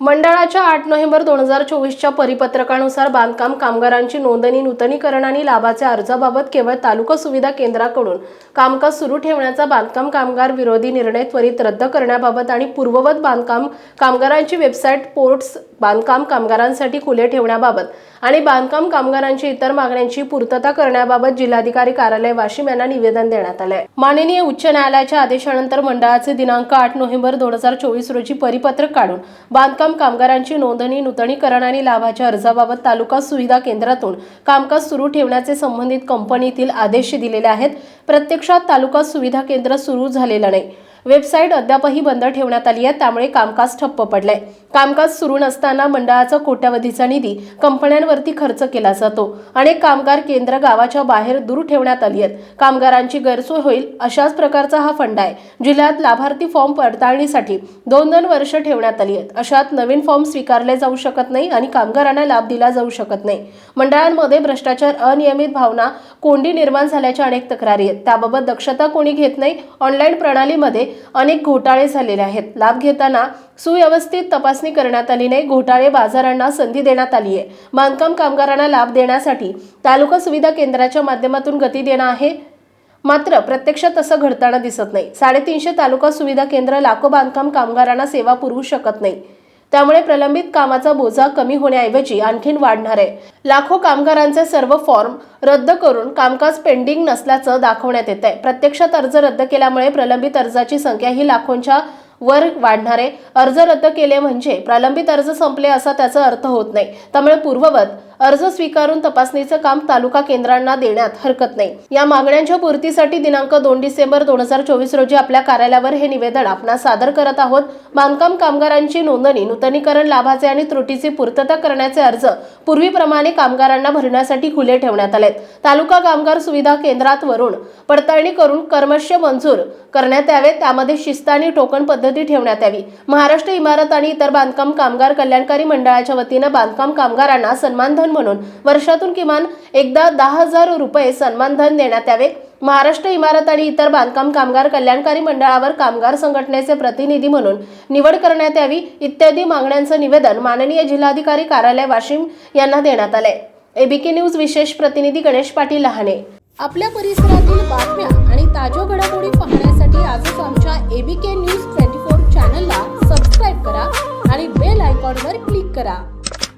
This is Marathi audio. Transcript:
मंडळाच्या आठ नोव्हेंबर दोन हजार चोवीसच्या परिपत्रकानुसार बांधकाम कामगारांची नोंदणी नूतनीकरण आणि लाभाच्या अर्जाबाबत केवळ तालुका सुविधा केंद्राकडून कामकाज सुरू ठेवण्याचा बांधकाम कामगार विरोधी निर्णय त्वरित रद्द करण्याबाबत आणि पूर्ववत बांधकाम कामगारांची वेबसाईट पोर्ट्स बांधकाम कामगारांसाठी खुले ठेवण्याबाबत आणि बांधकाम कामगारांची इतर मागण्यांची पूर्तता करण्याबाबत जिल्हाधिकारी कार्यालय वाशिम यांना निवेदन देण्यात आलंय. माननीय उच्च न्यायालयाच्या आदेशानंतर मंडळाचे दिनांक आठ नोव्हेंबर दोन हजार चोवीस रोजी परिपत्रक काढून बांधकाम कामगारांची नोंदणी नूतनीकरण आणि लाभाच्या अर्जाबाबत तालुका सुविधा केंद्रातून कामकाज सुरू ठेवण्याचे संबंधित कंपनीतील आदेश दिलेले आहेत. प्रत्यक्षात तालुका सुविधा केंद्र सुरू झालेलं नाही. वेबसाईट अद्यापही बंद ठेवण्यात आली आहे. त्यामुळे कामकाज ठप्प पडलंय. कामकाज सुरू नसताना मंडळाचा कोट्यवधीचा निधी कंपन्यांवरती खर्च केला जातो. अनेक कामगार केंद्र गावाच्या बाहेर दूर ठेवण्यात आली आहेत. कामगारांची गैरसोय होईल अशाच प्रकारचा हा फंड आहे. जिल्ह्यात लाभार्थी फॉर्म पडताळणीसाठी दोन दोन वर्ष ठेवण्यात आली आहेत. अशात नवीन फॉर्म स्वीकारले जाऊ शकत नाही आणि कामगारांना लाभ दिला जाऊ शकत नाही. मंडळांमध्ये भ्रष्टाचार अनियमित भावना कोंडी निर्माण झाल्याच्या अनेक तक्रारी आहेत. त्याबाबत दक्षता कोणी घेत नाही ऑनलाईन प्रणालीमध्ये अनेक घोटाळे झालेले आहेत. लाभ घेताना सुव्यवस्थित तपासणी करण्यात आली नाही घोटाळे बाजारांना संधी देण्यात आली आहे. बांधकाम कामगारांना लाभ देण्यासाठी तालुका सुविधा केंद्राच्या माध्यमातून गती देणं आहे. मात्र प्रत्यक्षात तसं घडताना दिसत नाही. साडेतीनशे तालुका सुविधा केंद्र लाखो बांधकाम कामगारांना सेवा पुरवू शकत नाही. त्यामुळे प्रलंबित कामाचा बोजा कमी होण्याऐवजी आणखीन वाढणार आहे. लाखो कामगारांचे सर्व फॉर्म रद्द करून कामकाज पेंडिंग नसल्याचं दाखवण्यात येत आहे प्रत्यक्षात अर्ज रद्द केल्यामुळे प्रलंबित अर्जाची संख्या ही लाखोंच्या वर वाढणार आहे. अर्ज रद्द केले म्हणजे प्रलंबित अर्ज संपले असा त्याचा अर्थ होत नाही. त्यामुळे पूर्ववत अर्ज स्वीकारून तपासणीचं काम तालुका केंद्रांना देण्यात हरकत नाही. या मागण्यांच्या पूर्तीसाठी दिनांक दोन डिसेंबर दोन हजार चोवीस रोजी आपल्या कार्यालयावर हे निवेदन आपणास सादर करत आहोत. बांधकाम कामगारांची नोंदणी नूतनीकरण लाभाचे आणि त्रुटीची पूर्तता करण्याचे अर्ज पूर्वीप्रमाणे कामगारांना भरण्यासाठी खुले ठेवण्यात आलेत. तालुका कामगार सुविधा केंद्रात वरून पडताळणी करून कर्मश्य मंजूर करण्यात यावे त्यामध्ये शिस्त आणि टोकन पद्धती ठेवण्यात यावी. महाराष्ट्र इमारत आणि इतर बांधकाम कामगार कल्याणकारी मंडळाच्या वतीनं बांधकाम कामगारांना सन्मानधन म्हणून वर्षातून किमान एकदा दहा हजार रुपये सन्मानधन देण्यात यावे. महाराष्ट्र इमारत आणि इतर बांधकाम कामगार कल्याणकारी मंडळावर कामगार संघटनेचे प्रतिनिधी म्हणून निवड करण्यात यावी इत्यादी मागण्यांचं निवेदन माननीय जिल्हाधिकारी कार्यालय वाशिम यांना देण्यात आलंय एबीके न्यूज विशेष प्रतिनिधी गणेश पाटील लहाने. आपल्या परिसरातील बातम्या आणि ताज्या घडामोडी पाहण्यासाठी आजच आमच्या एबीके न्यूज ट्वेंटी फोर चॅनलला सबस्क्राईब करा आणि बेल आयकॉनवर क्लिक करा.